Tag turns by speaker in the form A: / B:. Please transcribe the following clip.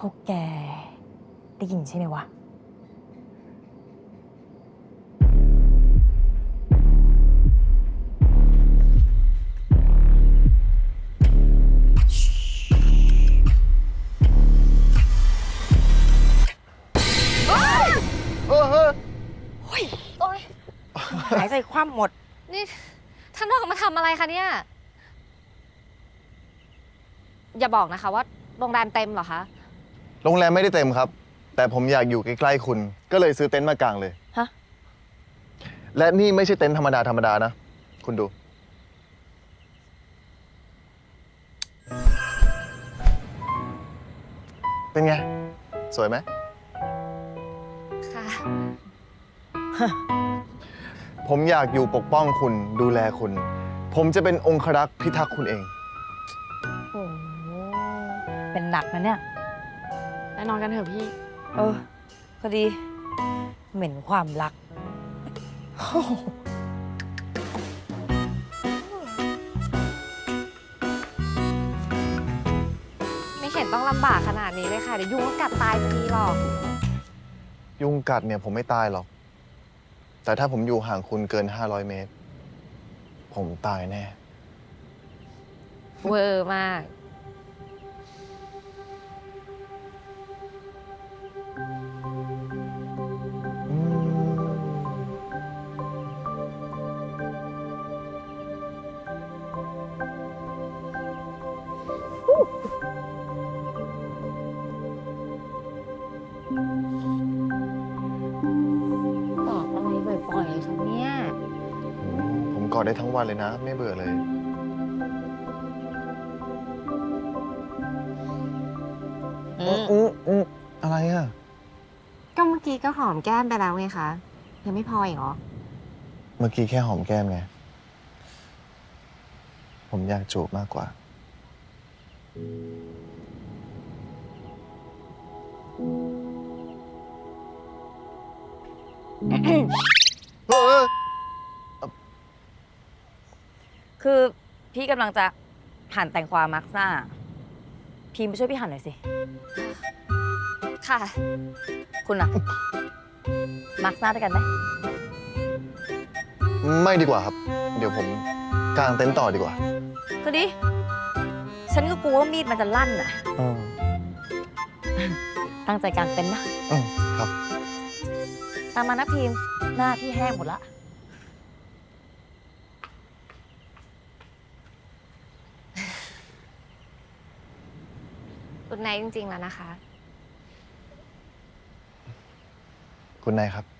A: พวกแกได้ยินใช่ไหมวะ
B: เออเออ
C: โอ๊ย
A: หายใจคว่ำหมด
C: นี่ ท่านนอกมาทำอะไรคะเนี่ย อย่าบอกนะคะว่าโรงแรมเต็มเหรอคะ
B: โรงแรมไม่ได้เต็มครับ แต่ผมอยากอยู่ใกล้ๆคุณ ก็เลยซื้อเต็นท์มากางเลย
A: ฮะ
B: และนี่ไม่ใช่เต็นท์ธรรมดาธรรมดานะ คุณดู เป็นไง สวยไหม
C: ค่ะ
B: ผมอยากอยู่ปกป้องคุณดูแลคุณ ผมจะเป็นองครักษ์พิทักษ์คุณเอง
A: โอ้โหเป็นหนักนะเนี่ย
C: ไปนอนกันเถอะพี่
A: เออ ก็ดี เหม็นความรัก
C: ไม่เห็นต้องลำบากขนาดนี้เลยค่ะ เดี๋ยวยุงก็กัดตายพอดีหรอก
B: ยุงกัดเนี่ยผมไม่ตายหรอก แต่ถ้าผมอยู่ห่างคุณเกิน 500 เมตร ผมตายแน่
C: เวอร์มาก บอกอะไรบ่อยๆคะเนี่ย
B: ผมกอดได้ทั้งวันเลยนะ ไม่เบื่อเลย
C: อืม
B: อืมอืมอะไรอะ
C: ก็เมื่อกี้ก็หอมแก้มไปแล้วไงคะ ยังไม่พออีกเหรอ
B: เมื่อกี้แค่หอมแก้มไง ผมอยากจูบมากกว่า เออ
A: คือพี่กำลังจะหั่นแตงกวามาร์กหน้าพีมไปช่วยพี่หั่นหน่อยสิ
C: ค่ะ
A: คุณอะมาร์กหน้าด้วยกันไหม
B: ไม่ดีกว่าครับ เดี๋ยวผมกางเต็นท์ต่อดีกว่า
A: ก็ดี ฉันก็กลัวว่ามีดมันจะลั่นน่ะ
B: อืม
A: ตั้งใจกางเต็นท์นะ
B: อืมครับ
A: ตามมานะพีมหน้าพี่แห้งหมดละ
C: อุดไนท์จริง ๆ แล้วนะคะ
B: คุณนายครับ